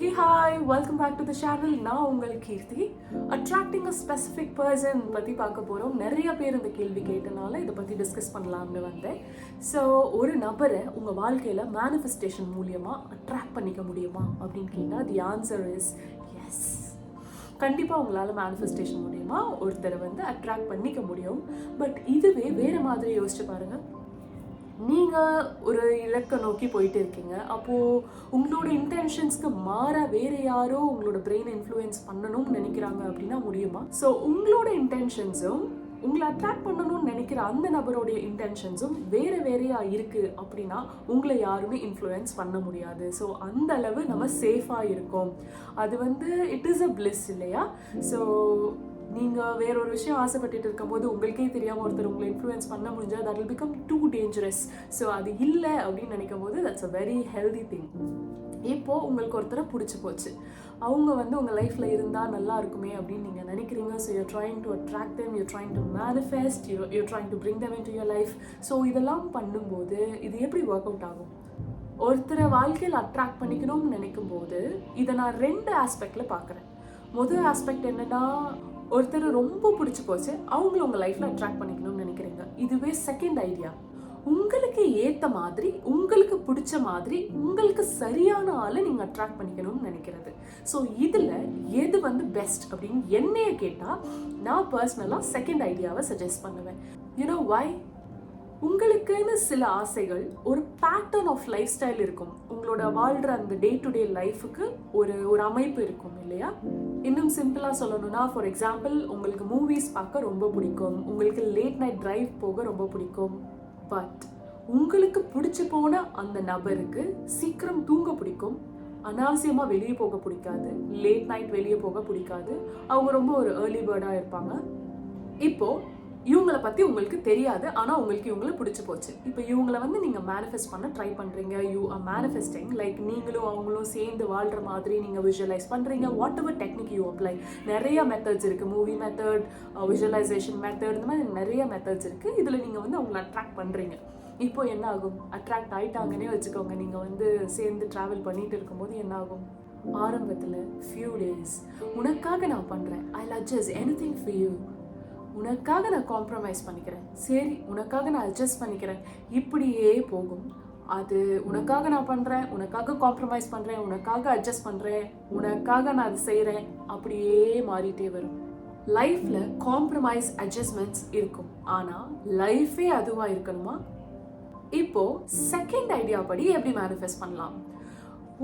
Hey hi welcome back to the channel நான் உங்கள் Keerthi. Attracting a specific person பற்றி பார்க்க போகிறோம் நிறைய பேர் இந்த கேள்வி கேட்டனால இதை பற்றி டிஸ்கஸ் பண்ணலாம்னு வந்தேன். ஸோ ஒரு நபரை உங்கள் வாழ்க்கையில் மேனிஃபெஸ்டேஷன் மூலியமாக அட்ராக்ட் பண்ணிக்க முடியுமா அப்படின்னு கேட்டால் தி ஆன்சர் இஸ் எஸ் கண்டிப்பாக உங்களால் மேனிஃபெஸ்டேஷன் மூலியமாக ஒருத்தரை வந்து அட்ராக்ட் பண்ணிக்க முடியும். பட் இதுவே வேறு மாதிரி யோசிச்சு பாருங்கள் நீங்கள் ஒரு இலக்கை நோக்கி போயிட்டு இருக்கீங்க. அப்போது உங்களோட இன்டென்ஷன்ஸ்க்கு மாற வேறு யாரோ உங்களோட பிரெயின் இன்ஃப்ளூயன்ஸ் பண்ணணும்னு நினைக்கிறாங்க அப்படின்னா முடியுமா? ஸோ உங்களோட இன்டென்ஷன்ஸும் உங்களை அட்ராக்ட் பண்ணணும்னு நினைக்கிற அந்த நபருடைய இன்டென்ஷன்ஸும் வேறு வேறையாக இருக்குது அப்படின்னா உங்களை யாருமே இன்ஃப்ளூயன்ஸ் பண்ண முடியாது. ஸோ அந்த அளவு நம்ம சேஃபாக இருக்கோம். அது வந்து இட் இஸ் அ பிளிஸ் இல்லையா? ஸோ நீங்கள் வேற ஒரு விஷயம் ஆசைப்பட்டுட்டு இருக்கும்போது உங்களுக்கே தெரியாமல் ஒருத்தர் உங்களை இன்ஃப்ளூயன்ஸ் பண்ண முடிஞ்சால் that will become too dangerous so அது இல்லை அப்படின்னு நினைக்கும் போது that's a very healthy thing இப்போது உங்களுக்கு ஒருத்தரை பிடிச்சி போச்சு. அவங்க வந்து உங்கள் லைஃப்பில் இருந்தால் நல்லா இருக்குமே அப்படின்னு நீங்கள் நினைக்கிறீங்க. So you trying to attract them you trying to manifest you you trying to bring them into your life so இதெல்லாம் பண்ணும்போது இது எப்படி ஒர்க் அவுட் ஆகும்? ஒருத்தரை வாழ்க்கையில் அட்ராக்ட் பண்ணிக்கணும்னு நினைக்கும் போது இதை நான் ரெண்டு ஆஸ்பெக்டில் பார்க்குறேன். முதல் ஆஸ்பெக்ட் என்னென்னா ஒருத்தர் ரொம்ப பிடிச்சி போச்சு அவங்கள உங்கள் லைஃப்பில் அட்ராக்ட் பண்ணிக்கணும்னு நினைக்கிறீங்க. இதுவே செகண்ட் ஐடியா உங்களுக்கு ஏற்ற மாதிரி உங்களுக்கு பிடிச்ச மாதிரி உங்களுக்கு சரியான ஆளை நீங்கள் அட்ராக்ட் பண்ணிக்கணும்னு நினைக்கிறது. ஸோ இதில் எது வந்து பெஸ்ட் அப்படின்னு என்னைய கேட்டால் நான் பர்சனலாக செகண்ட் ஐடியாவை சஜஸ்ட் பண்ணுவேன். யூனோ வை உங்களுக்குன்னு சில ஆசைகள் ஒரு பேட்டர்ன் ஆஃப் லைஃப் ஸ்டைல் இருக்கும். உங்களோட வாழ்கிற அந்த டே டு டே லைஃபுக்கு ஒரு ஒரு அமைப்பு இருக்கும் இல்லையா? இன்னும் சிம்பிளாக சொல்லணும்னா ஃபார் எக்ஸாம்பிள் உங்களுக்கு மூவிஸ் பார்க்க ரொம்ப பிடிக்கும். உங்களுக்கு லேட் நைட் டிரைவ் போக ரொம்ப பிடிக்கும். பட் உங்களுக்கு பிடிச்சி போன அந்த நபருக்கு சீக்கிரம் தூங்க பிடிக்கும். அனாவசியமாக வெளியே போக பிடிக்காது. லேட் நைட் வெளியே போக பிடிக்காது. அவங்க ரொம்ப ஒரு ஏர்லி பேர்டாக இருப்பாங்க. இப்போது இவங்களை பற்றி உங்களுக்கு தெரியாது ஆனால் உங்களுக்கு இவங்களை பிடிச்சி போச்சு. இப்போ இவங்களை வந்து நீங்கள் மேனிஃபெஸ்ட் பண்ண ட்ரை பண்ணுறீங்க யூ ஆர் மேனிஃபெஸ்டிங் லைக் நீங்களும் அவங்களும் சேர்ந்து வாழ்கிற மாதிரி நீங்கள் விஷுவலைஸ் பண்ணுறீங்க whatever technique you apply நிறைய மெத்தட்ஸ் இருக்குது மூவி மெத்தட் விஷுவலைசேஷன் மெத்தட் இந்த மாதிரி நிறைய மெத்தட்ஸ் இருக்குது இதில் நீங்கள் வந்து அவங்களை அட்ராக்ட் பண்ணுறீங்க இப்போ என்ன ஆகும்? அட்ராக்ட் ஆகிட்டாங்கன்னே வச்சுக்கோங்க. நீங்கள் வந்து சேர்ந்து ட்ராவல் பண்ணிட்டு இருக்கும்போது என்ன ஆகும்? ஆரம்பத்தில் ஃபியூ டேஸ் உனக்காக நான் பண்ணுறேன் I adjust anything for you உனக்காக நான் காம்ப்ரமைஸ் பண்ணிக்கிறேன். சரி உனக்காக நான் அட்ஜஸ்ட் பண்ணிக்கிறேன். இப்படியே போகும். அது உனக்காக நான் பண்ணுறேன் உனக்காக காம்ப்ரமைஸ் பண்ணுறேன் உனக்காக அட்ஜஸ்ட் பண்ணுறேன் உனக்காக நான் அது செய்கிறேன் அப்படியே மாறிட்டே வரும். லைஃப்பில் காம்ப்ரமைஸ் அட்ஜஸ்ட்மெண்ட்ஸ் இருக்கும். ஆனால் லைஃபே அதுவாக இருக்கணுமா? இப்போ செகண்ட் ஐடியா படி எப்படி மேனிஃபெஸ்ட் பண்ணலாம்?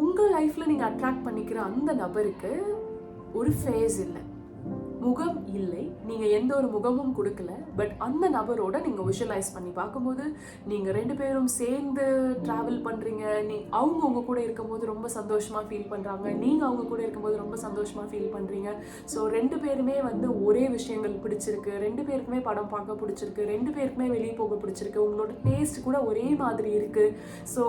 உங்கள் லைஃப்பில் நீங்கள் அட்ராக்ட் பண்ணிக்கிற அந்த நபருக்கு ஒரு ஃபேஸ் இல்லை. முகம் இல்லை நீங்கள் எந்த ஒரு முகமும் கொடுக்கல பட் அந்த நபரோட நீங்கள் விஷுவலைஸ் பண்ணி பார்க்கும்போது நீங்கள் ரெண்டு பேரும் சேர்ந்து ட்ராவல் பண்ணுறீங்க நீ அவங்க உங்க கூட இருக்கும்போது ரொம்ப சந்தோஷமாக ஃபீல் பண்ணுறாங்க நீங்கள் அவங்க கூட இருக்கும்போது ரொம்ப சந்தோஷமாக ஃபீல் பண்ணுறீங்க ஸோ ரெண்டு பேருமே வந்து ஒரே விஷயங்கள் பிடிச்சிருக்கு ரெண்டு பேருக்குமே படம் பார்க்க பிடிச்சிருக்கு ரெண்டு பேருக்குமே வெளியே போக பிடிச்சிருக்கு உங்களோட டேஸ்ட் கூட ஒரே மாதிரி இருக்குது ஸோ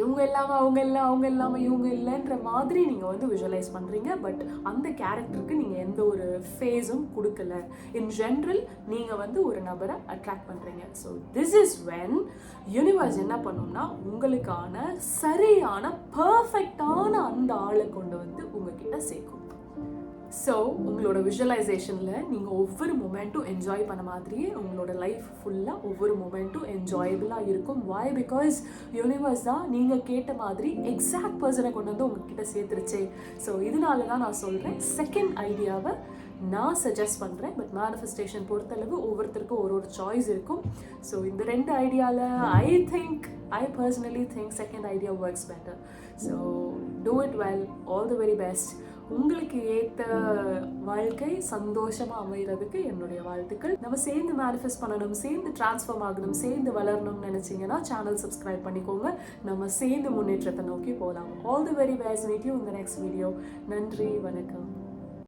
இவங்க இல்லாமல் அவங்க இல்லை அவங்க இல்லாமல் இவங்க இல்லைன்ற மாதிரி நீங்கள் வந்து விஷுவலைஸ் பண்ணுறீங்க பட் அந்த கேரக்டருக்கு நீங்கள் எந்த ஒரு ஃபேஸும் கொடுக்கல. இன் ஜென்ரல் நீங்கள் வந்து ஒரு நபரை அட்ராக்ட் பண்ணுறீங்க so this is when universe என்ன பண்ணும்னா உங்களுக்கான சரியான பர்ஃபெக்டான அந்த ஆளை கொண்டு வந்து உங்ககிட்ட சேர்க்கும். ஸோ உங்களோட விஷுவலைசேஷனில் நீங்கள் ஒவ்வொரு மொமெண்ட்டும் என்ஜாய் பண்ண மாதிரியே உங்களோட லைஃப் ஃபுல்லாக ஒவ்வொரு மொமெண்ட்டும் என்ஜாயபிளாக இருக்கும். வாய் பிகாஸ் யூனிவர்ஸ் தான் நீங்கள் கேட்ட மாதிரி எக்ஸாக்ட் பர்சனை கொண்டு வந்து உங்ககிட்ட சேர்த்துருச்சே. ஸோ இதனால தான் நான் சொல்கிறேன் செகண்ட் ஐடியாவை நான் சஜஸ்ட் பண்ணுறேன் பட் மேனிஃபெஸ்டேஷன் பொறுத்தளவு ஒவ்வொருத்தருக்கும் ஒரு ஒரு சாய்ஸ் இருக்கும். ஸோ இந்த ரெண்டு ஐடியாவில் I think I personally think second idea works better so do it well all the very best உங்களுக்கு ஏற்ற வாழ்க்கை சந்தோஷமாக அமைகிறதுக்கு என்னுடைய வாழ்த்துக்கள். நம்ம சேர்ந்து மேனிஃபெஸ்ட் பண்ணணும் சேர்ந்து டிரான்ஸ்ஃபார்ம் ஆகணும் சேர்ந்து வளரணும்னு நினச்சிங்கன்னா சேனல் சப்ஸ்கிரைப் பண்ணிக்கோங்க. நம்ம சேர்ந்து முன்னேற்றத்தை நோக்கி போகலாம் all the very best meet you இந்த நெக்ஸ்ட் வீடியோ நன்றி வணக்கம்.